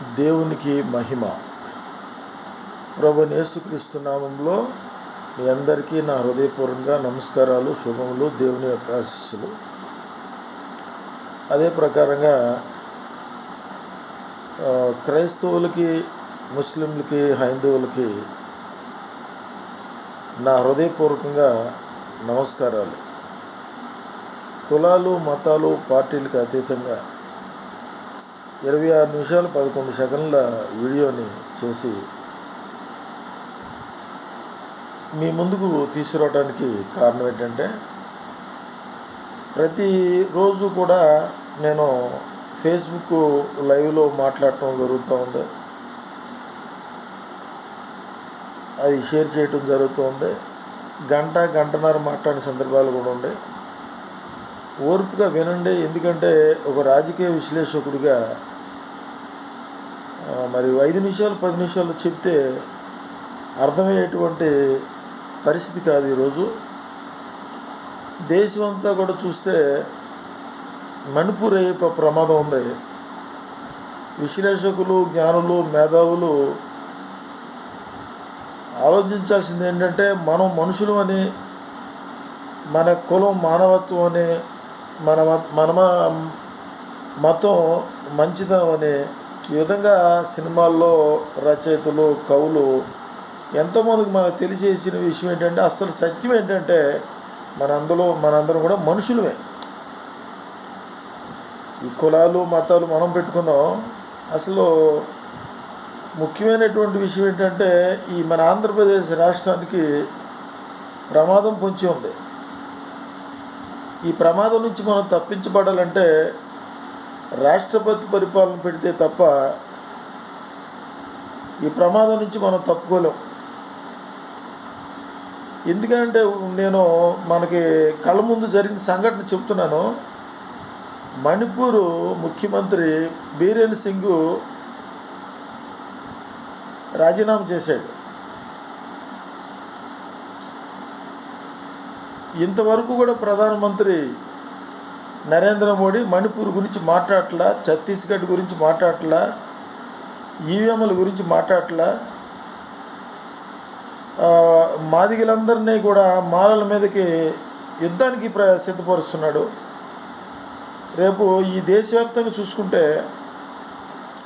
దేవునికి మహిమ. ప్రభు నేసుక్రీస్తు నామంలో మీ అందరికీ నా హృదయపూర్వకంగా నమస్కారాలు శుభములు దేవుని యొక్క ఆశీస్సులు. అదే ప్రకారంగా క్రైస్తవులకి ముస్లింలకి హైందవులకి నా హృదయపూర్వకంగా నమస్కారాలు. కులాలు మతాలు పార్టీలకు అతీతంగా ఇరవై ఆరు నిమిషాలు పదకొండు సెకండ్ల వీడియోని చేసి మీ ముందుకు తీసుకురావడానికి కారణం ఏంటంటే ప్రతిరోజు కూడా నేను ఫేస్బుక్ లైవ్లో మాట్లాడటం జరుగుతూ ఉంది. అది షేర్ చేయటం జరుగుతుంది గంట గంటన్నర మాట్లాడిన సందర్భాలు కూడా ఉన్నాయి. ఓర్పుగా వినండి ఎందుకంటే ఒక రాజకీయ విశ్లేషకుడిగా మరి ఐదు నిమిషాలు పది నిమిషాలు చెప్తే అర్థమయ్యేటువంటి పరిస్థితి కాదు ఈరోజు. దేశం అంతా కూడా చూస్తే మణిపూర్ అయ్యే ప్రమాదం ఉంది. విశ్లేషకులు జ్ఞానులు మేధావులు ఆలోచించాల్సింది ఏంటంటే మనం మనుషులు అని మన కులం మానవత్వం అని మన మత- మన మ- మతం మంచిదనం అని ఈ విధంగా సినిమాల్లో రచయితలు కవులు ఎంతోమందికి మనకు తెలిసేసిన విషయం ఏంటంటే అసలు సత్యం ఏంటంటే మనందరూ మనందరం కూడా మనుషులమే. ఈ కులాలు మతాలు మనం పెట్టుకున్నాం. అసలు ముఖ్యమైనటువంటి విషయం ఏంటంటే ఈ మన ఆంధ్రప్రదేశ్ రాష్ట్రానికి ప్రమాదం పొంచి ఉంది. ఈ ప్రమాదం నుంచి మనం తప్పించబడాలంటే రాష్ట్రపతి పరిపాలన పెడితే తప్ప ఈ ప్రమాదం నుంచి మనం తప్పుకోలేం. ఎందుకంటే నేను మనకి కళ్ళ ముందు జరిగిన సంఘటన చెప్తున్నాను. మణిపూర్ ముఖ్యమంత్రి బీరేన్ సింగ్ రాజీనామా చేశాడు. ఇంతవరకు కూడా ప్రధానమంత్రి నరేంద్ర మోడీ మణిపూర్ గురించి మాట్లాడలా ఛత్తీస్గఢ్ గురించి మాట్లాడలా ఈవీఎంల గురించి మాట్లాడలా మాదిగలందరినీ కూడా మాలల మీదకి యుద్ధానికి ప్ర సిద్ధపరుస్తున్నాడు. రేపు ఈ దేశవ్యాప్తంగా చూసుకుంటే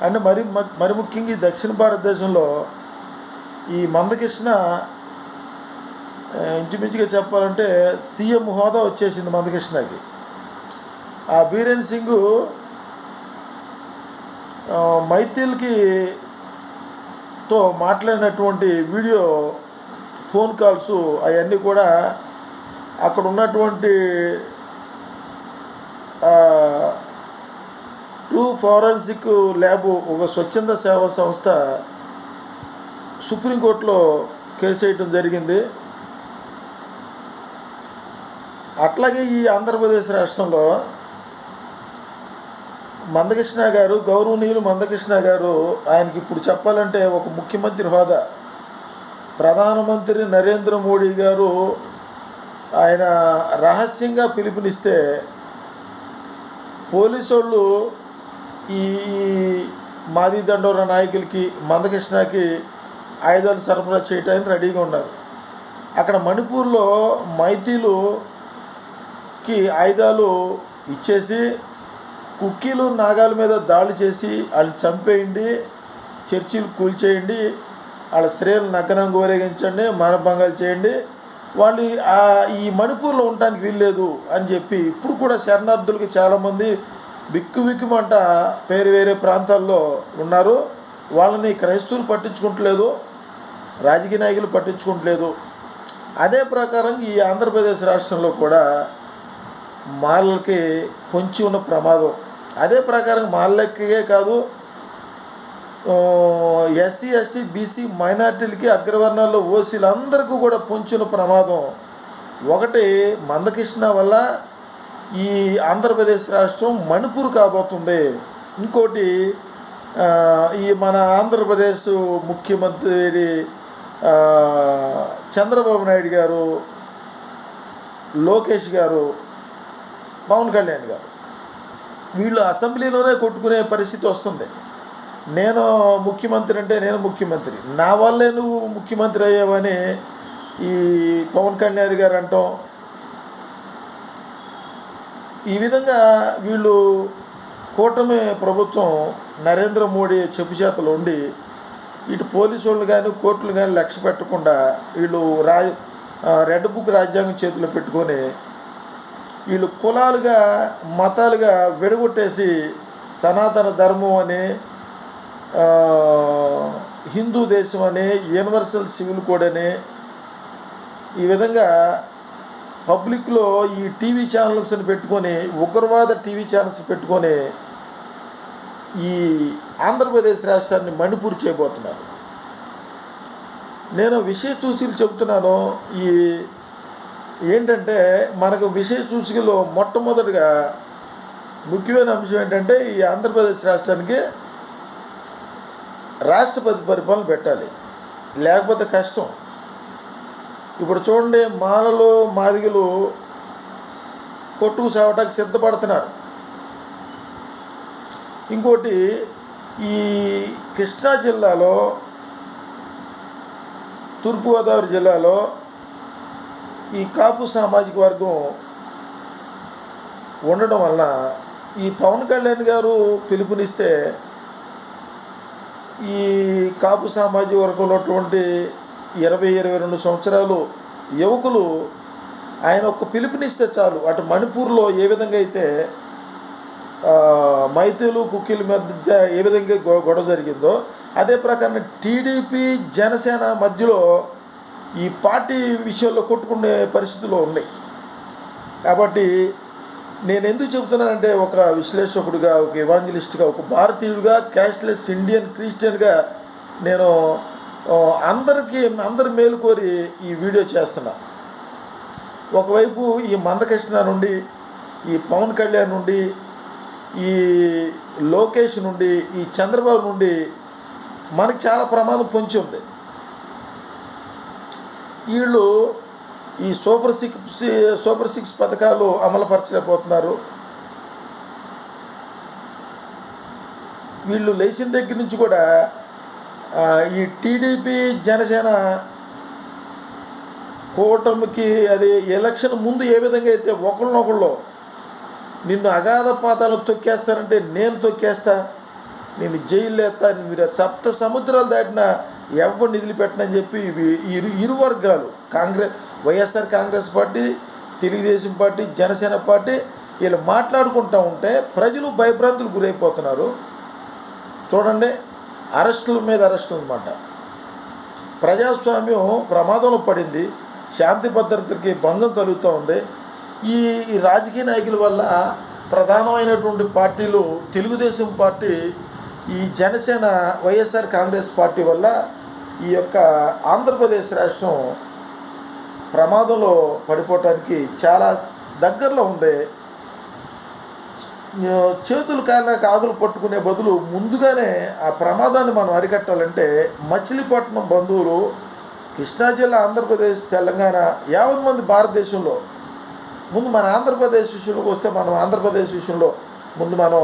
అంటే మరి మ- మరి ముఖ్యంగా ఈ దక్షిణ భారతదేశంలో ఈ మందకృష్ణ ఇంచుమించుగా చెప్పాలంటే సీఎం హోదా వచ్చేసింది మందకృష్ణకి. ఆ బీరేన్ సింగ్ మైథిల్కి తో మాట్లాడినటువంటి వీడియో ఫోన్ కాల్స్ అవన్నీ కూడా అక్కడ ఉన్నటువంటి టూ ఫారెన్సిక్ ల్యాబ్ ఒక స్వచ్ఛంద సేవా సంస్థ సుప్రీంకోర్టులో కేసు వేయటం జరిగింది. అట్లాగే ఈ ఆంధ్రప్రదేశ్ రాష్ట్రంలో మందకృష్ణ గారు గౌరవనీయులు మందకృష్ణ గారు ఆయనకి ఇప్పుడు చెప్పాలంటే ఒక ముఖ్యమంత్రి హోదా. ప్రధానమంత్రి నరేంద్ర మోడీ గారు ఆయన రహస్యంగా పిలుపునిస్తే పోలీసు వాళ్ళు ఈ మాది దండోర నాయకులకి మందకృష్ణకి ఆయుధాలు సరఫరా చేయటానికి రెడీగా ఉన్నారు. అక్కడ మణిపూర్లో మైతీలుకి ఆయుధాలు ఇచ్చేసి కుక్కీలు నాగాల మీద దాడి చేసి వాళ్ళు చంపేయండి చర్చిలు కూల్చేయండి వాళ్ళ స్త్రీలు నగ్నం ఊరేగించండి మానభంగాలు చేయండి. వాళ్ళు ఈ మణిపూర్లో ఉండటానికి వీల్లేదు అని చెప్పి ఇప్పుడు కూడా శరణార్థులకి చాలామంది బిక్కు బిక్కుమంట వేరే వేరే ప్రాంతాల్లో ఉన్నారు. వాళ్ళని క్రైస్తవులు పట్టించుకుంటలేదు రాజకీయ నాయకులు పట్టించుకుంటలేదు. అదే ప్రకారం ఈ ఆంధ్రప్రదేశ్ రాష్ట్రంలో కూడా మాలలకి పొంచి ఉన్న ప్రమాదం. అదే ప్రకారం మాలలకే కాదు ఎస్సీ ఎస్టీ బీసీ మైనార్టీలకి అగ్రవర్ణాల్లో ఓసీలు అందరికీ కూడా పొంచిన ప్రమాదం. ఒకటి మందకృష్ణ వల్ల ఈ ఆంధ్రప్రదేశ్ రాష్ట్రం మణిపూర్ కాబోతుంది. ఇంకోటి ఈ మన ఆంధ్రప్రదేశ్ ముఖ్యమంత్రి చంద్రబాబు నాయుడు గారు లోకేష్ గారు పవన్ కళ్యాణ్ గారు. వీళ్ళు అసెంబ్లీలోనే కొట్టుకునే పరిస్థితి వస్తుంది. నేను ముఖ్యమంత్రి అంటే నేను ముఖ్యమంత్రి. నా వల్లే నువ్వు ముఖ్యమంత్రి అయ్యావని ఈ పవన్ కళ్యాణ్ గారు అంటాం. ఈ విధంగా వీళ్ళు కూటమి ప్రభుత్వం నరేంద్ర మోడీ చెప్పు చేతలు ఉండి ఇటు పోలీసు వాళ్ళు కానీ కోర్టులు కానీ లక్ష్య పెట్టకుండా వీళ్ళు రా రెడ్ బుక్ రాజ్యాంగం చేతిలో పెట్టుకొని వీళ్ళు కులాలుగా మతాలుగా విడగొట్టేసి సనాతన ధర్మం అని హిందూ దేశం అని యూనివర్సల్ సివిల్ కోడ్ అని ఈ విధంగా పబ్లిక్లో ఈ టీవీ ఛానల్స్ని పెట్టుకొని ఉగ్రవాద టీవీ ఛానల్స్ పెట్టుకొని ఈ ఆంధ్రప్రదేశ్ రాష్ట్రాన్ని మణిపూర్ చేయబోతున్నారు. నేను విషయ చూసి చెబుతున్నాను. ఈ ఏంటంటే మనకు విషయ సూచికలో మొట్టమొదటిగా ముఖ్యమైన అంశం ఏంటంటే ఈ ఆంధ్రప్రదేశ్ రాష్ట్రానికి రాష్ట్రపతి పరిపాలన పెట్టాలి. లేకపోతే కష్టం. ఇప్పుడు చూడండి మాలలు మాదిగలు కొట్టుకు సావటానికి సిద్ధపడుతున్నారు. ఇంకోటి ఈ కృష్ణా జిల్లాలో తూర్పుగోదావరి జిల్లాలో ఈ కాపు సామాజిక వర్గం ఉండడం వలన ఈ పవన్ కళ్యాణ్ గారు పిలుపునిస్తే ఈ కాపు సామాజిక వర్గంలో ఉన్నటువంటి ఇరవై ఇరవై రెండు సంవత్సరాలు యువకులు ఆయన ఒక పిలుపునిస్తే చాలు. అటు మణిపూర్లో ఏ విధంగా అయితే మైతులు కుక్కీల మధ్య ఏ విధంగా గొ- గొడవ జరిగిందో అదే ప్రకారం టీడీపీ జనసేన మధ్యలో ఈ పార్టీ విషయంలో కొట్టుకునే పరిస్థితులు ఉన్నాయి. కాబట్టి నేను ఎందుకు చెబుతున్నానంటే ఒక విశ్లేషకుడిగా ఒక ఇవాంజలిస్ట్గా ఒక భారతీయుడిగా క్యాష్లెస్ ఇండియన్ క్రిస్టియన్గా నేను అందరికీ అందరి మేలు కోరి ఈ వీడియో చేస్తున్నా. ఒకవైపు ఈ మందకృష్ణ నుండి ఈ పవన్ కళ్యాణ్ నుండి ఈ లోకేష్ నుండి ఈ చంద్రబాబు నుండి మనకి చాలా ప్రమాదం పొంచి ఉంది. వీళ్ళు ఈ సూపర్ సిక్స్ సూపర్ సిక్స్ పథకాలు అమలుపరచలేకపోతున్నారు. వీళ్ళు లేచిన దగ్గర నుంచి కూడా ఈ టీడీపీ జనసేన కూటమికి అది ఎలక్షన్ ముందు ఏ విధంగా అయితే ఒకళ్ళనొకళ్ళు నిన్ను అగాధ పాతాలు తొక్కేస్తారంటే నేను తొక్కేస్తా నేను జైలు వేస్తా మీరు సప్త సముద్రాలు దాటిన ఎవరు నిధులు పెట్టనని చెప్పి ఇరు ఇరు వర్గాలు. Congress YSR Congress party Telugu Desam party Janasena party వీళ్ళు మాట్లాడుకుంటూ ఉంటే ప్రజలు భయభ్రాంతులు గురైపోతున్నారు. చూడండి అరెస్టుల మీద అరెస్టులు అనమాట ప్రజాస్వామ్యం ప్రమాదంలో పడింది శాంతి భద్రతకి భంగం కలుగుతూ ఉంది. ఈ రాజకీయ నాయకుల వల్ల ప్రధానమైనటువంటి పార్టీలు తెలుగుదేశం పార్టీ ఈ జనసేన వైఎస్ఆర్ కాంగ్రెస్ పార్టీ వల్ల ఈ యొక్క ఆంధ్రప్రదేశ్ రాష్ట్రం ప్రమాదంలో పడిపోవటానికి చాలా దగ్గరలో ఉంది. చేతులు కాలిన ఆకులు పట్టుకునే బదులు ముందుగానే ఆ ప్రమాదాన్ని మనం అరికట్టాలంటే మచిలీపట్నం బంధువులు కృష్ణా జిల్లా ఆంధ్రప్రదేశ్ తెలంగాణ యావత్ మంది భారతదేశంలో. ముందు మన ఆంధ్రప్రదేశ్ విషయంలోకి వస్తే మనం ఆంధ్రప్రదేశ్ విషయంలో ముందు మనం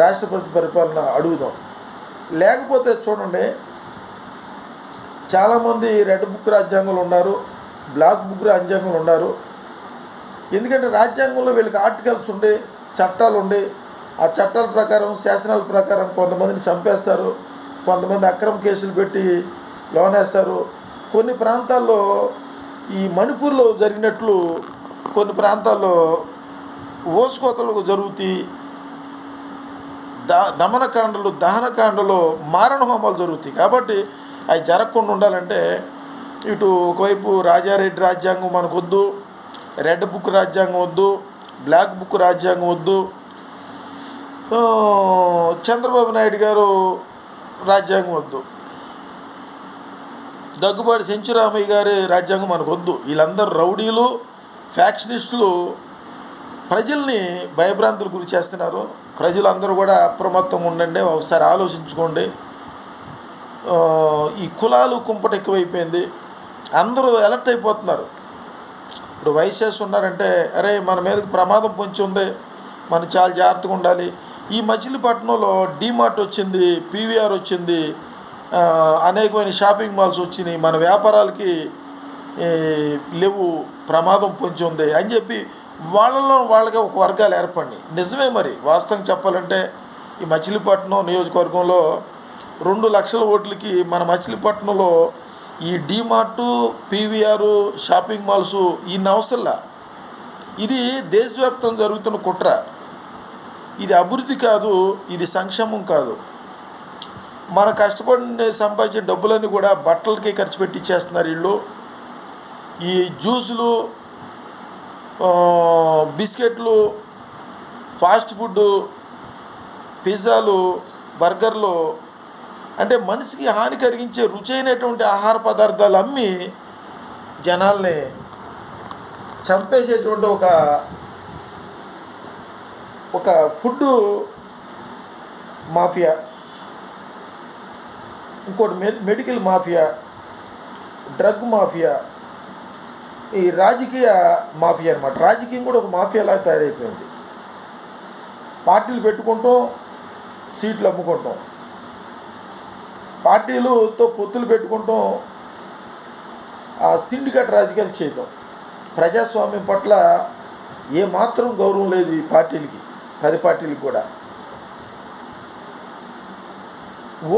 రాష్ట్రపతి పరిపాలన అడుగుదాం. లేకపోతే చూడండి చాలామంది రెడ్ బుక్ రాజ్యాంగంలో ఉన్నారు బ్లాక్ బుక్ రాజ్యాంగంలో ఉన్నారు. ఎందుకంటే రాజ్యాంగంలో వీళ్ళకి ఆర్టికల్స్ ఉండే చట్టాలు ఉండే. ఆ చట్టాల ప్రకారం శాసనాల ప్రకారం కొంతమందిని చంపేస్తారు కొంతమంది అక్రమ కేసులు పెట్టి లోనేస్తారు. కొన్ని ప్రాంతాల్లో ఈ మణిపూర్లో జరిగినట్లు కొన్ని ప్రాంతాల్లో ఓసుకోతలు జరుగుతాయి ద దమనకాండలు దహనకాండలో మారణ హోమాలు జరుగుతాయి కాబట్టి అవి జరగకుండా ఉండాలంటే ఇటు ఒకవైపు రాజారెడ్డి రాజ్యాంగం మనకు వద్దు రెడ్ బుక్ రాజ్యాంగం వద్దు బ్లాక్ బుక్ రాజ్యాంగం వద్దు. చంద్రబాబు నాయుడు గారు రాజ్యాంగం వద్దు. దగ్గుబాటి సెంచురామయ్య గారి రాజ్యాంగం మనకు వద్దు వీళ్ళందరూ రౌడీలు ఫ్యాక్షనిస్టులు ప్రజల్ని భయభ్రాంతులు గురి చేస్తున్నారు. ప్రజలందరూ కూడా అప్రమత్తంగా ఉండండి ఒకసారి ఆలోచించుకోండి. ఈ కులాలు కుంపట ఎక్కువైపోయింది. అందరూ అలర్ట్ అయిపోతున్నారు. ఇప్పుడు వైసెస్ ఉన్నారంటే అరే మన మీదకి ప్రమాదం పొంచి ఉంది. మనం చాలా జాగ్రత్తగా ఉండాలి. ఈ మచిలీపట్నంలో డీమార్ట్ వచ్చింది పీవీఆర్ వచ్చింది అనేకమైన షాపింగ్ మాల్స్ వచ్చినాయి. మన వ్యాపారాలకి లేవు ప్రమాదం పొంచి ఉంది అని చెప్పి వాళ్ళలో వాళ్ళకి ఒక వర్గాలు ఏర్పడినాయి. నిజమే మరి. వాస్తవం చెప్పాలంటే ఈ మచిలీపట్నం నియోజకవర్గంలో రెండు లక్షల ఓట్లకి మన మచిలీపట్నంలో ఈ డీమార్టు పీవీఆర్ షాపింగ్ మాల్స్ ఈ అవసరంలా? ఇది దేశవ్యాప్తం జరుగుతున్న కుట్ర. ఇది అభివృద్ధి కాదు ఇది సంక్షేమం కాదు. మన కష్టపడి సంపాదించే డబ్బులన్నీ కూడా బట్టలకి ఖర్చు పెట్టి ఇచ్చేస్తున్నారు వీళ్ళు. ఈ జ్యూసులు బిస్కెట్లు ఫాస్ట్ ఫుడ్ పిజ్జాలు బర్గర్లు అంటే మనిషికి హాని కలిగించే రుచైనటువంటి ఆహార పదార్థాలు అమ్మి జనాల్ని చంపేసేటువంటి ఒక ఒక ఫుడ్ మాఫియా ఇంకోటి మె మెడికల్ మాఫియా డ్రగ్ మాఫియా ఈ రాజకీయ మాఫియా అనమాట రాజకీయం కూడా ఒక మాఫియాలాగా తయారైపోయింది. పార్టీలు పెట్టుకుంటాం సీట్లు అమ్ముకుంటాం. పార్టీలతో పొత్తులు పెట్టుకుంటూ ఆ సిండికేట్ రాజకీయాలు చేయటం. ప్రజాస్వామ్యం పట్ల ఏమాత్రం గౌరవం లేదు ఈ పార్టీలకి పది పార్టీలకు కూడా.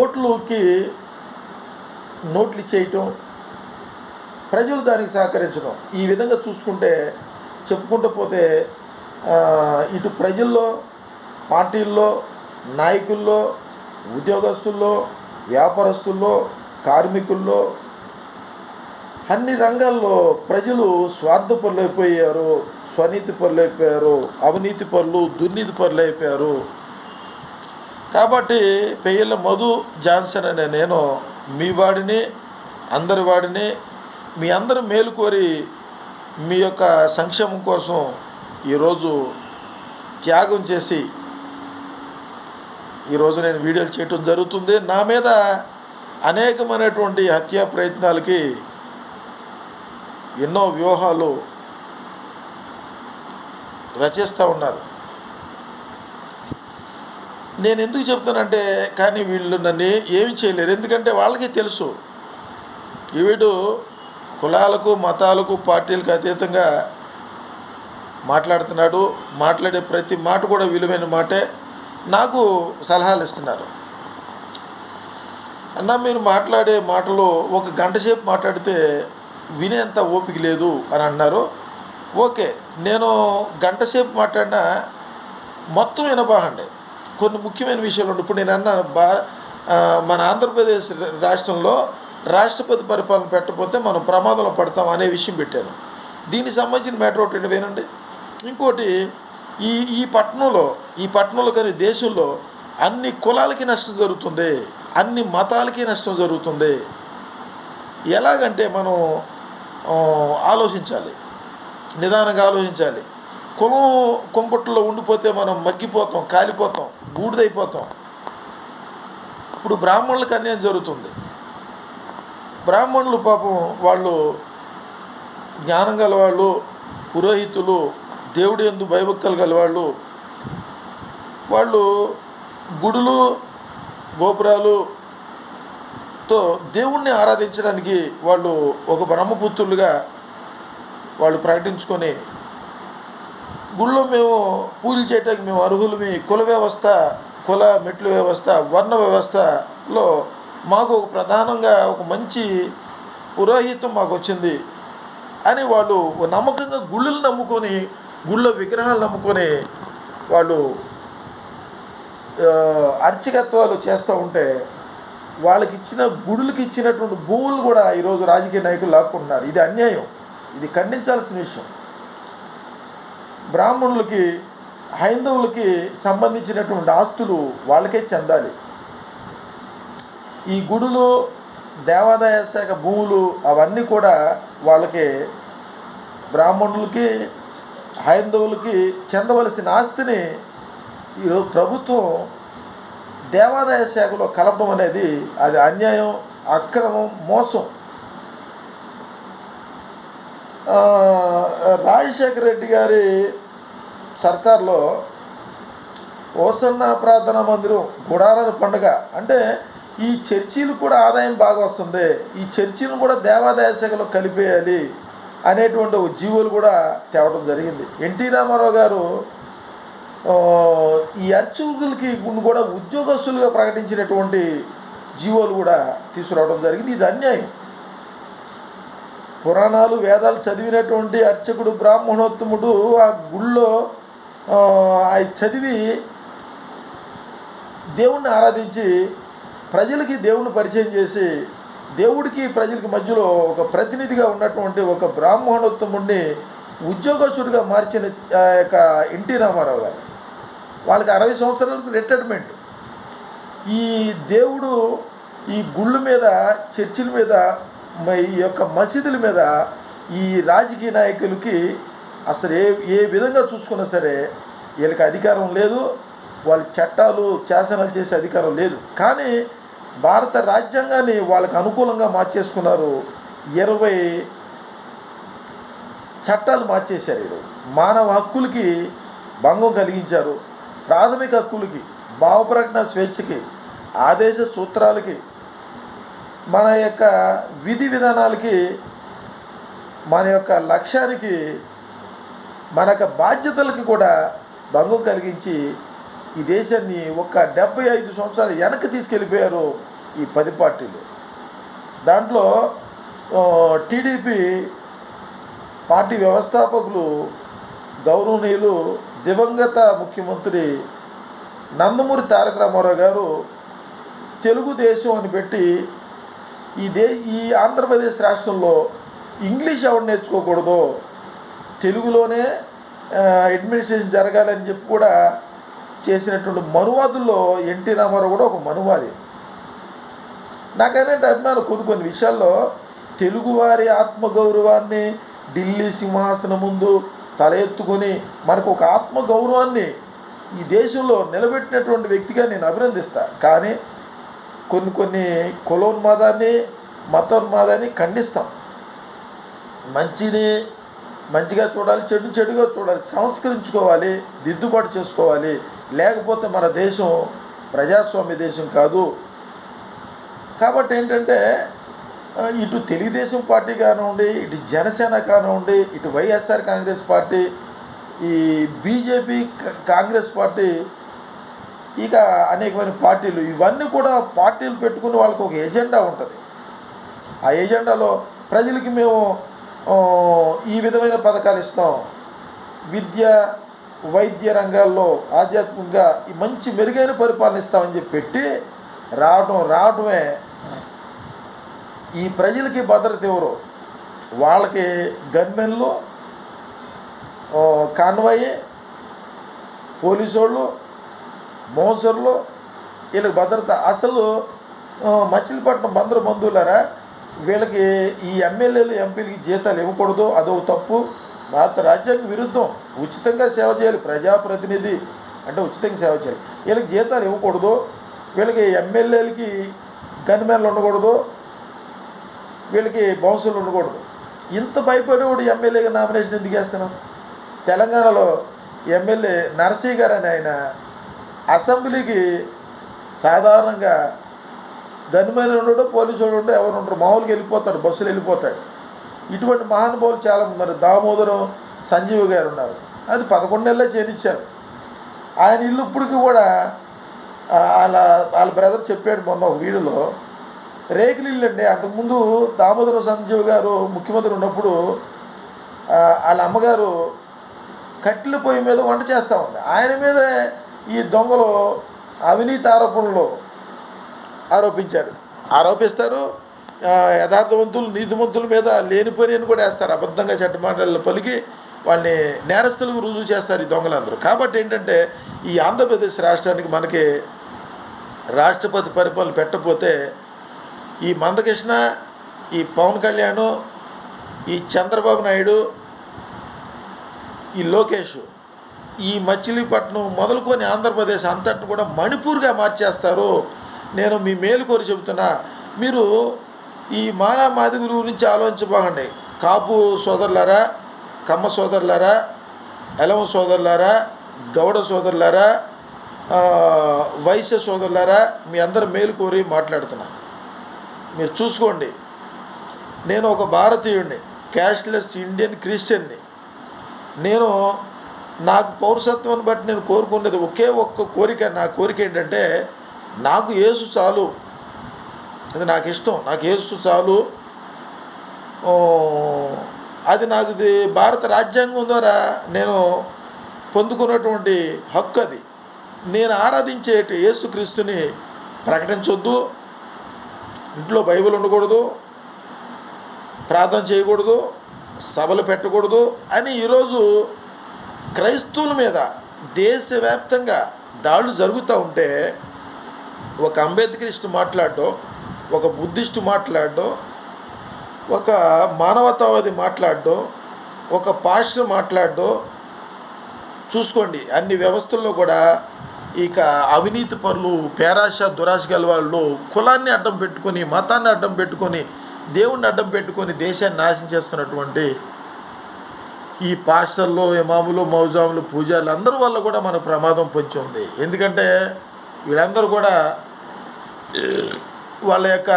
ఓట్లుకి నోట్లు ఇచ్చేయటం ప్రజలు దానికి సహకరించడం ఈ విధంగా చూసుకుంటే చెప్పుకుంటూ పోతే ఇటు ప్రజల్లో పార్టీల్లో నాయకుల్లో ఉద్యోగస్తుల్లో వ్యాపారస్తుల్లో కార్మికుల్లో అన్ని రంగాల్లో ప్రజలు స్వార్థపరులు అయిపోయారు స్వనీతి పనులు అయిపోయారు అవినీతి పరులు దుర్నీతి పరులు అయిపోయారు కాబట్టి పెయ్యల మధు జాన్సన్ అనే నేను మీ వాడిని అందరి వాడిని మీ అందరూ మేలు కోరి మీ యొక్క సంక్షేమం కోసం ఈరోజు త్యాగం చేసి ఈరోజు నేను వీడియోలు చేయటం జరుగుతుంది. నా మీద అనేకమైనటువంటి హత్యా ప్రయత్నాలకి ఎన్నో వ్యూహాలు రచిస్తూ ఉన్నారు. నేను ఎందుకు చెప్తానంటే కానీ వీళ్ళు నన్ను ఏమి చేయలేరు. ఎందుకంటే వాళ్ళకి తెలుసు. వీడు కులాలకు మతాలకు పార్టీలకు అతీతంగా మాట్లాడుతున్నాడు. మాట్లాడే ప్రతి మాట కూడా విలువైన మాటే. నాకు సలహాలు ఇస్తున్నారు. అన్న మీరు మాట్లాడే మాటలు ఒక గంట సేపు మాట్లాడితే వినేంత ఓపిక లేదు అని అన్నారు. ఓకే నేను గంట సేపు మాట్లాడినా మొత్తం వినబాగండి కొన్ని ముఖ్యమైన విషయాలు ఇప్పుడు నేను అన్నాను బా మన ఆంధ్రప్రదేశ్ రాష్ట్రంలో రాష్ట్రపతి పరిపాలన పెట్టకపోతే మనం ప్రమాదంలో పడతాం అనే విషయం పెట్టాను. దీనికి సంబంధించిన మ్యాటర్ ఒకటి వినండి. ఇంకోటి ఈ ఈ పట్టణంలో ఈ పట్టణంలో కానీ దేశంలో అన్ని కులాలకి నష్టం జరుగుతుంది అన్ని మతాలకి నష్టం జరుగుతుంది. ఎలాగంటే మనం ఆలోచించాలి నిదానంగా ఆలోచించాలి. కులం కుంపట్లో ఉండిపోతే మనం మగ్గిపోతాం కాలిపోతాం బూడిదైపోతాం. ఇప్పుడు బ్రాహ్మణులకు అన్యాయం జరుగుతుంది. బ్రాహ్మణులు పాపం వాళ్ళు జ్ఞానం గలవాళ్ళు పురోహితులు దేవుడి ఎందు భయభక్తులు గలవాళ్ళు వాళ్ళు గుడులు గోపురాలుతో దేవుణ్ణి ఆరాధించడానికి వాళ్ళు ఒక బ్రహ్మపుత్రులుగా వాళ్ళు ప్రకటించుకొని గుళ్ళో మేము పూజలు చేయటానికి మేము అర్హులమి. కుల వ్యవస్థ కుల మెట్ల వ్యవస్థ వర్ణ వ్యవస్థలో మాకు ఒక ప్రధానంగా ఒక మంచి పురోహితం మాకు వచ్చింది. అని వాళ్ళు నమ్మకంగా గుళ్ళలు నమ్ముకొని గుళ్ళో విగ్రహాలు నమ్ముకొని వాళ్ళు అర్చకత్వాలు చేస్తూ ఉంటే వాళ్ళకి ఇచ్చిన గుడులకి ఇచ్చినటువంటి భూములు కూడా ఈరోజు రాజకీయ నాయకులు లాక్కుంటున్నారు. ఇది అన్యాయం. ఇది ఖండించాల్సిన విషయం. బ్రాహ్మణులకి హైందవులకి సంబంధించినటువంటి ఆస్తులు వాళ్ళకే చెందాలి. ఈ గుడులు దేవాదాయ శాఖ భూములు అవన్నీ కూడా వాళ్ళకి బ్రాహ్మణులకి హైందవులకి చెందవలసిన ఆస్తిని ఈరోజు ప్రభుత్వం దేవాదాయ శాఖలో కలపడం అనేది అది అన్యాయం అక్రమం మోసం. రాజశేఖర రెడ్డి గారి సర్కార్లో ఓసన్న ప్రార్థనా మందిరం గుడారాల పండుగ. అంటే ఈ చర్చీలు కూడా ఆదాయం బాగా వస్తుంది. ఈ చర్చీలు కూడా దేవాదాయ శాఖలో కలిపేయాలి. అనేటువంటి ఒక జీవోలు కూడా తేవడం జరిగింది. ఎన్టీ రామారావు గారు ఈ అర్చకులకి కూడా ఉద్యోగస్తులుగా ప్రకటించినటువంటి జీవోలు కూడా తీసుకురావడం జరిగింది. ఇది అన్యాయం. పురాణాలు వేదాలు చదివినటువంటి అర్చకుడు బ్రాహ్మణోత్తముడు ఆ గుళ్ళో ఆ, ఆ చదివి దేవుణ్ణి ఆరాధించి ప్రజలకి దేవుణ్ణి పరిచయం చేసి దేవుడికి ప్రజలకి మధ్యలో ఒక ప్రతినిధిగా ఉన్నటువంటి ఒక బ్రాహ్మణోత్తముడిని ఉద్యోగస్తుడిగా మార్చిన ఆ యొక్క ఎన్టీ రామారావు గారు. వాళ్ళకి అరవై సంవత్సరాలకు రిటైర్మెంట్. ఈ దేవుడు ఈ గుళ్ళ మీద చర్చిల మీద ఈ యొక్క మసీదుల మీద ఈ రాజకీయ నాయకులకి అసలు ఏ ఏ విధంగా చూసుకున్నా సరే వీళ్ళకి అధికారం లేదు వాళ్ళ చట్టాలు శాసనాలు చేసే అధికారం లేదు. కానీ భారత రాజ్యాంగాన్ని వాళ్ళకు అనుకూలంగా మార్చేసుకున్నారు. ఇరవై చట్టాలు మార్చేశారు ఈరోజు మానవ హక్కులకి భంగం కలిగించారు. ప్రాథమిక హక్కులకి భావప్రకటన స్వేచ్ఛకి ఆదేశ సూత్రాలకి మన యొక్క విధి విధానాలకి మన యొక్క లక్ష్యానికి మన యొక్క బాధ్యతలకి కూడా భంగం కలిగించి ఈ దేశాన్ని ఒక డెబ్బై ఐదు సంవత్సరాలు వెనక్కి తీసుకెళ్ళిపోయారు ఈ పది పార్టీలు. దాంట్లో టీడీపీ పార్టీ వ్యవస్థాపకులు గౌరవనీయులు దివంగత ముఖ్యమంత్రి నందమూరి తారక రామారావు గారు తెలుగుదేశం అని పెట్టి ఈ దే ఈ ఆంధ్రప్రదేశ్ రాష్ట్రంలో ఇంగ్లీష్ ఎవరు నేర్చుకోకూడదు తెలుగులోనే అడ్మినిస్ట్రేషన్ జరగాలని చెప్పి కూడా చేసినటువంటి మనువాదుల్లో ఎన్టీ రామారావు కూడా ఒక మనువాది నాకైనా అభిమానం? కొన్ని కొన్ని విషయాల్లో తెలుగువారి ఆత్మగౌరవాన్ని ఢిల్లీ సింహాసనం ముందు తల ఎత్తుకొని మనకు ఒక ఆత్మగౌరవాన్ని ఈ దేశంలో నిలబెట్టినటువంటి వ్యక్తిగా నేను అభినందిస్తా. కానీ కొన్ని కొన్ని కులోన్మాదాన్ని మతోన్మాదాన్ని ఖండిస్తాం. మంచిని మంచిగా చూడాలి చెడు చెడుగా చూడాలి సంస్కరించుకోవాలి దిద్దుబాటు చేసుకోవాలి లేకపోతే మన దేశం ప్రజాస్వామ్య దేశం కాదు. కాబట్టి ఏంటంటే ఇటు తెలుగుదేశం పార్టీ కానివ్వండి ఇటు జనసేన కానివ్వండి ఇటు వైఎస్ఆర్ కాంగ్రెస్ పార్టీ ఈ బీజేపీ కాంగ్రెస్ పార్టీ ఇక అనేకమైన పార్టీలు ఇవన్నీ కూడా పార్టీలు పెట్టుకుని వాళ్ళకి ఒక ఎజెండా ఉంటుంది. ఆ ఎజెండాలో ప్రజలకి మేము ఈ విధమైన పథకాలు ఇస్తాం. విద్య వైద్య రంగాల్లో ఆధ్యాత్మికంగా ఈ మంచి మెరుగైన పరిపాలన ఇస్తామని చెప్పి పెట్టి రావడం రావడమే ఈ ప్రజలకి భద్రత ఎవరు? వాళ్ళకి గన్మెన్లు కాన్వాయి పోలీసు వాళ్ళు మోసర్లు వీళ్ళకి భద్రత. అసలు మచిలీపట్నం బందరు బంధువులారా వీళ్ళకి ఈ ఎమ్మెల్యేలు ఎంపీలకి జీతాలు ఇవ్వకూడదు అదొక తప్పు. భారత రాజ్యాంగ విరుద్ధం. ఉచితంగా సేవ చేయాలి. ప్రజాప్రతినిధి అంటే ఉచితంగా సేవ చేయాలి. వీళ్ళకి జీతాలు ఇవ్వకూడదు. వీళ్ళకి ఎమ్మెల్యేలకి గన్మెన్లు ఉండకూడదు. వీళ్ళకి బౌన్సులు ఉండకూడదు. ఇంత భయపడేవాడు ఎమ్మెల్యేగా నామినేషన్ ఎందుకు వేస్తున్నాం తెలంగాణలో ఎమ్మెల్యే నరసీ గారు అని ఆయన అసెంబ్లీకి సాధారణంగా గన్మెన్ ఉండడు పోలీసు వాడు ఉండడు ఎవరు ఉండరు. మామూలుగా వెళ్ళిపోతాడు బస్సులు వెళ్ళిపోతాడు. ఇటువంటి మహానుభావులు చాలా మంది ఉన్నారు. దామోదరం సంజీవ్ గారు ఉన్నారు. అది పదకొండేళ్ళే నెలలే చేయించారు ఆయన ఇల్లు ఇప్పటికి కూడా వాళ్ళ వాళ్ళ బ్రదర్ చెప్పాడు మొన్న ఒక వీడియోలో రేకులు ఇల్లు అండి. అంతకుముందు దామోదరం సంజీవ్ గారు ముఖ్యమంత్రి ఉన్నప్పుడు వాళ్ళ అమ్మగారు కట్టెల పొయ్యి మీద వంట చేస్తూ ఉంది. ఆయన మీద ఈ దొంగలు అవినీతి ఆరోపణలు ఆరోపించారు. ఆరోపిస్తారు. యథార్థవంతులు నీతిమంతుల మీద లేనిపోని అని కూడా వేస్తారు. అబద్ధంగా చట్టమాటలు పలికి వాళ్ళని నేరస్తులకు రుజువు చేస్తారు ఈ దొంగలందరూ. కాబట్టి ఏంటంటే ఈ ఆంధ్రప్రదేశ్ రాష్ట్రానికి మనకి రాష్ట్రపతి పరిపాలన పెట్టకపోతే ఈ మందకృష్ణ ఈ పవన్ కళ్యాణ్ ఈ చంద్రబాబు నాయుడు ఈ లోకేష్ ఈ మచిలీపట్నం మొదలుకొని ఆంధ్రప్రదేశ్ అంతటిని కూడా మణిపూర్గా మార్చేస్తారు. నేను మీ మేలు కోరి చెబుతున్నా. మీరు ఈ మానా మాదిగుల గురించి ఆలోచించబాగండి కాపు సోదరులారా కమ్మ సోదరులారా ఎలమ సోదరులారా గౌడ సోదరులారా వైశ్య సోదరులారా మీ అందరు మేలు కోరి మాట్లాడుతున్నాను. మీరు చూసుకోండి. నేను ఒక భారతీయుడిని క్యాష్లెస్ ఇండియన్ క్రిస్టియన్ని. నేను నాకు పౌరసత్వాన్ని బట్టి నేను కోరుకునేది ఒకే ఒక్క కోరిక నా కోరిక ఏంటంటే నాకు యేసు చాలు. అది నాకు ఇష్టం నాకు యేసు చాలు. అది నాకు ఇది భారత రాజ్యాంగం ద్వారా నేను పొందుకున్నటువంటి హక్కు అది. నేను ఆరాధించే యేసుక్రీస్తుని ప్రకటించొద్దు. ఇంట్లో బైబిల్ ఉండకూడదు. ప్రార్థన చేయకూడదు. సభలు పెట్టకూడదు అని ఈరోజు క్రైస్తవుల మీద దేశవ్యాప్తంగా దాడులు జరుగుతూ ఉంటే ఒక అంబేద్కరిస్ట్ మాట్లాడటం ఒక బుద్ధిస్ట్ మాట్లాడడం ఒక మానవతావాది మాట్లాడడం ఒక పాశ్చ మాట్లాడడం చూసుకోండి. అన్ని వ్యవస్థల్లో కూడా ఇక అవినీతి పరులు పేరాశ దురాశ గల వాళ్ళు కులాన్ని అడ్డం పెట్టుకొని మతాన్ని అడ్డం పెట్టుకొని దేవుణ్ణి అడ్డం పెట్టుకొని దేశాన్ని నాశనం చేస్తున్నటువంటి ఈ పాస్టర్లు ఇమాములు మౌజాములు పూజారులు అందరి వల్ల కూడా మన ప్రమాదం పొంచి ఉంది. ఎందుకంటే వీళ్ళందరూ కూడా వాళ్ళ యొక్క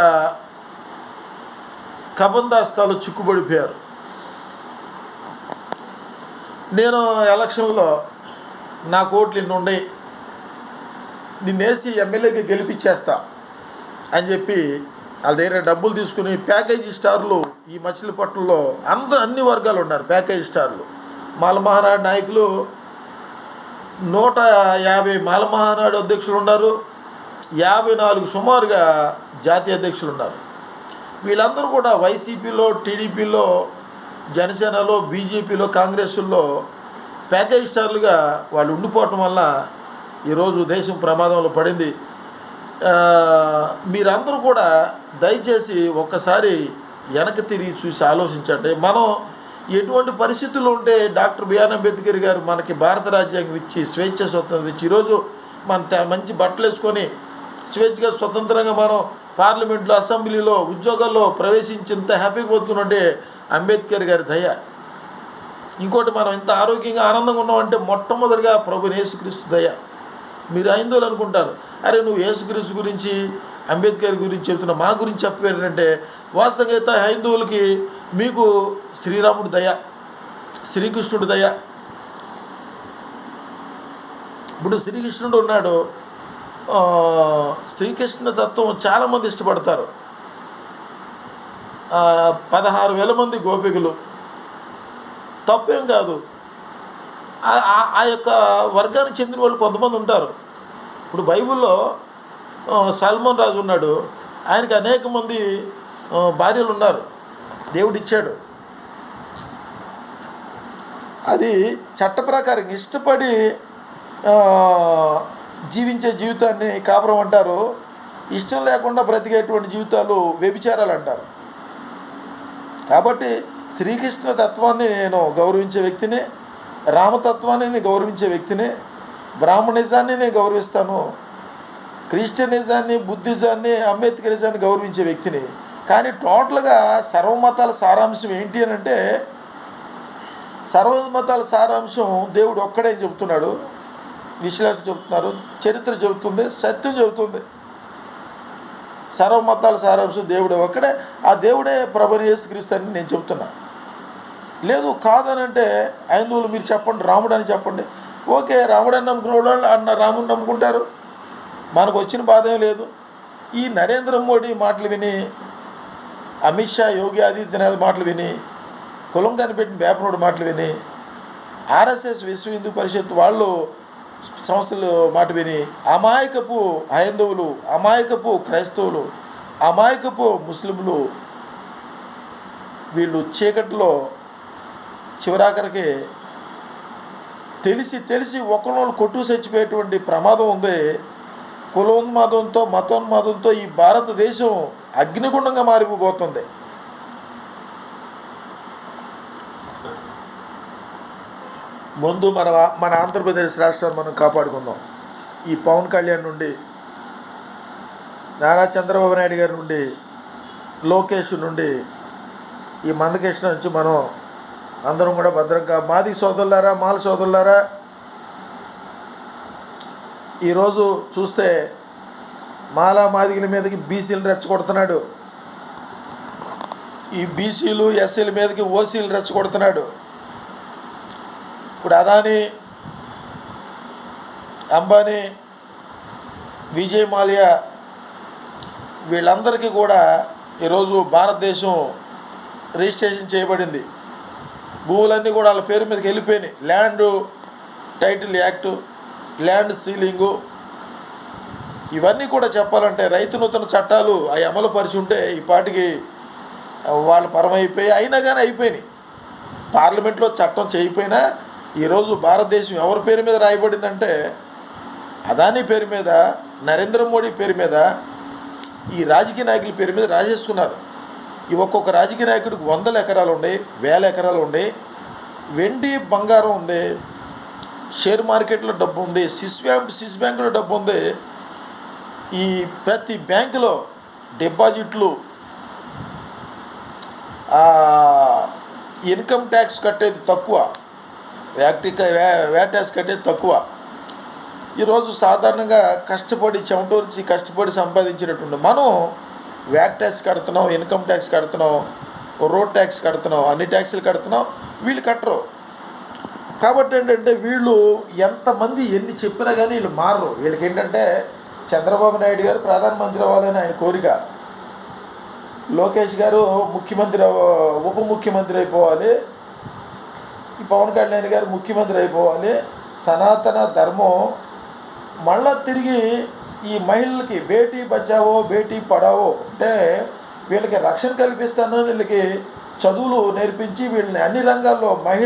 కబందాస్తాలు చిక్కుబడిపోయారు. నేను ఎలక్షన్లో నా కోట్లు ఇన్ని ఉన్నాయి. నిన్నేసి ఎమ్మెల్యేకి గెలిపించేస్తా అని చెప్పి వాళ్ళ దగ్గర డబ్బులు తీసుకుని ప్యాకేజీ స్టార్లు ఈ మచిలీపట్నంలో అందరూ అన్ని వర్గాలు ఉన్నారు ప్యాకేజీ స్టార్లు. మాలమహానాడు నాయకులు నూట యాభై మాలమహానాడు అధ్యక్షులు ఉన్నారు. యాభై నాలుగు సుమారుగా జాతీయ అధ్యక్షులు ఉన్నారు. వీళ్ళందరూ కూడా వైసీపీలో టీడీపీలో జనసేనలో బీజేపీలో కాంగ్రెస్లో ప్యాకేజ్ స్టార్లుగా వాళ్ళు ఉండిపోవటం వల్ల ఈరోజు దేశం ప్రమాదంలో పడింది. మీరందరూ కూడా దయచేసి ఒక్కసారి వెనక్కి తిరిగి చూసి ఆలోచించండి. మనం ఎటువంటి పరిస్థితుల్లో ఉంటే డాక్టర్ బిఆర్ అంబేద్కర్ గారు మనకి భారత రాజ్యాంగం ఇచ్చి స్వేచ్ఛ స్వతంత్రం ఇచ్చి ఈరోజు మన త- మంచి బట్టలు వేసుకొని స్వేచ్ఛగా స్వతంత్రంగా మనం పార్లమెంట్లో అసెంబ్లీలో ఉద్యోగాల్లో ప్రవేశించేంత హ్యాపీగా పోతున్నట్టే అంబేద్కర్ గారి దయ. ఇంకోటి మనం ఇంత ఆరోగ్యంగా ఆనందంగా ఉన్నామంటే మొట్టమొదటిగా ప్రభు యేసుక్రీస్తు దయ. మీరు అయిందోలు అనుకుంటారు అరే నువ్వు యేసుక్రీస్తు గురించి అంబేద్కర్ గురించి చెప్తున్నా మా గురించి చెప్పేటంటే వాస్తవంగా అయితే హైందువులకి మీకు శ్రీరాముడు దయ శ్రీకృష్ణుడు దయ. ఇప్పుడు శ్రీకృష్ణుడు ఉన్నాడు శ్రీకృష్ణ తత్వం చాలామంది ఇష్టపడతారు. పదహారు వేల మంది గోపికలు. తప్పేం కాదు. ఆ- యొక్క వర్గానికి చెందిన వాళ్ళు కొంతమంది ఉంటారు. ఇప్పుడు బైబిల్లో సల్మాన్ రాజు ఉన్నాడు. ఆయనకి అనేక మంది భార్యలు ఉన్నారు. దేవుడు ఇచ్చాడు అది చట్ట ప్రకారం ఇష్టపడి జీవించే జీవితాన్ని కాపురం అంటారు. ఇష్టం లేకుండా బ్రతికేటువంటి జీవితాలు వ్యభిచారాలు అంటారు. కాబట్టి శ్రీకృష్ణ తత్వాన్ని నేను గౌరవించే వ్యక్తిని రామతత్వాన్ని నేను గౌరవించే వ్యక్తిని బ్రాహ్మణిజాన్ని నేను గౌరవిస్తాను క్రిస్టియనిజాన్ని బుద్ధిజాన్ని అంబేద్కరిజాన్ని గౌరవించే వ్యక్తిని. కానీ టోటల్గా సర్వమతాల సారాంశం ఏంటి అని అంటే సర్వమతాల సారాంశం దేవుడు ఒక్కడే అని చెబుతున్నాడు. విశ్లేషణ చెబుతున్నారు చరిత్ర చెబుతుంది సత్యం చెబుతుంది. సర్వమతాల సారాంశం దేవుడే ఒక్కడే. ఆ దేవుడే ప్రభని యేసుక్రీస్తు అని నేను చెప్తున్నా లేదు కాదనంటే హైందువులు మీరు చెప్పండి రాముడు అని చెప్పండి. ఓకే రాముడు అని నమ్ముకునే వాళ్ళు అన్న రాముడు నమ్ముకుంటారు. మనకు వచ్చిన బాధ ఏం లేదు. ఈ నరేంద్ర మోడీ మాటలు విని అమిత్ షా యోగి ఆదిత్యనాథ్ మాటలు విని కులం కనిపెట్టిన వేపనుడు మాటలు విని ఆర్ఎస్ఎస్ విశ్వ హిందూ పరిషత్ వాళ్ళు సంస్థలు మాట విని అమాయకపు హైందవులు అమాయకపు క్రైస్తవులు అమాయకపు ముస్లింలు వీళ్ళు చీకటిలో చివరాఖరికి తెలిసి తెలిసి ఒకళ్ళు కొట్టు చచ్చిపోయేటువంటి ప్రమాదం ఉంది. కులోన్మాదంతో మతోన్మాదంతో ఈ భారతదేశం అగ్నిగుండంగా మారిపోతుంది ముందు మన మన ఆంధ్రప్రదేశ్ రాష్ట్రాన్ని మనం కాపాడుకుందాం. ఈ పవన్ కళ్యాణ్ నుండి నారా చంద్రబాబు నాయుడు గారి నుండి లోకేష్ నుండి ఈ మందకృష్ణ నుంచి మనం అందరం కూడా భద్రంగా మాది సోదరులారా మాల సోదరులారా ఈరోజు చూస్తే మాలా మాదిగల మీదకి బీసీలు రెచ్చగొడుతున్నాడు. ఈ బీసీలు ఎస్సీల మీదకి ఓసీలు రెచ్చగొడుతున్నాడు. ఇప్పుడు అదాని అంబానీ విజయ్ మాల్యా వీళ్ళందరికీ కూడా ఈరోజు భారతదేశం రిజిస్ట్రేషన్ చేయబడింది. భూములన్నీ కూడా వాళ్ళ పేరు మీదకి వెళ్ళిపోయినాయి. Land title act land ceiling ఇవన్నీ కూడా చెప్పాలంటే రైతు నూతన చట్టాలు అవి అమలు పరిచుంటే ఉంటే ఈ పాటికి వాళ్ళ పరమైపోయి అయినా కానీ అయిపోయినాయి. పార్లమెంట్లో చట్టం చేయకపోయినా ఈరోజు భారతదేశం ఎవరి పేరు మీద రాయబడిందంటే అదానీ పేరు మీద నరేంద్ర మోడీ పేరు మీద ఈ రాజకీయ నాయకుల పేరు మీద రాజేసుకున్నారు ఈ ఒక్కొక్క రాజకీయ నాయకుడికి వందల ఎకరాలు ఉన్నాయి వేల ఎకరాలు ఉన్నాయి వెండి బంగారం ఉంది షేర్ మార్కెట్లో డబ్బు ఉంది సిస్ బ్యాంక్ సిస్ బ్యాంకులో డబ్బు ఉంది ఈ ప్రతి బ్యాంకులో డిపాజిట్లు ఇన్కమ్ ట్యాక్స్ కట్టేది తక్కువ. వ్యాక్టిక వ్యాటాస్ ట్యాక్స్ తక్కువ. ఈరోజు సాధారణంగా కష్టపడి చెమటూర్చి కష్టపడి సంపాదించినటువంటి మనం వ్యాట్ ట్యాక్స్ కడుతున్నాం ఇన్కమ్ ట్యాక్స్ కడుతున్నాం రోడ్ ట్యాక్స్ కడుతున్నాం అన్ని ట్యాక్స్లు కడుతున్నాం వీళ్ళు కట్టరు. కాబట్టి ఏంటంటే వీళ్ళు ఎంతమంది ఎన్ని చెప్పినా కానీ వీళ్ళు మారరు. వీళ్ళకి ఏంటంటే చంద్రబాబు నాయుడు గారు ప్రధానమంత్రి అవ్వాలని ఆయన కోరిక. లోకేష్ గారు ముఖ్యమంత్రి ఉప ముఖ్యమంత్రి అయిపోవాలి. ఈ పవన్ కళ్యాణ్ గారు ముఖ్యమంత్రి అయిపోవాలి. సనాతన ధర్మం మళ్ళా తిరిగి ఈ మహిళలకి బేటీ బచావో బేటీ పడావో అంటే వీళ్ళకి రక్షణ కల్పిస్తాను వీళ్ళకి చదువులు నేర్పించి వీళ్ళని అన్ని రంగాల్లో మహిళ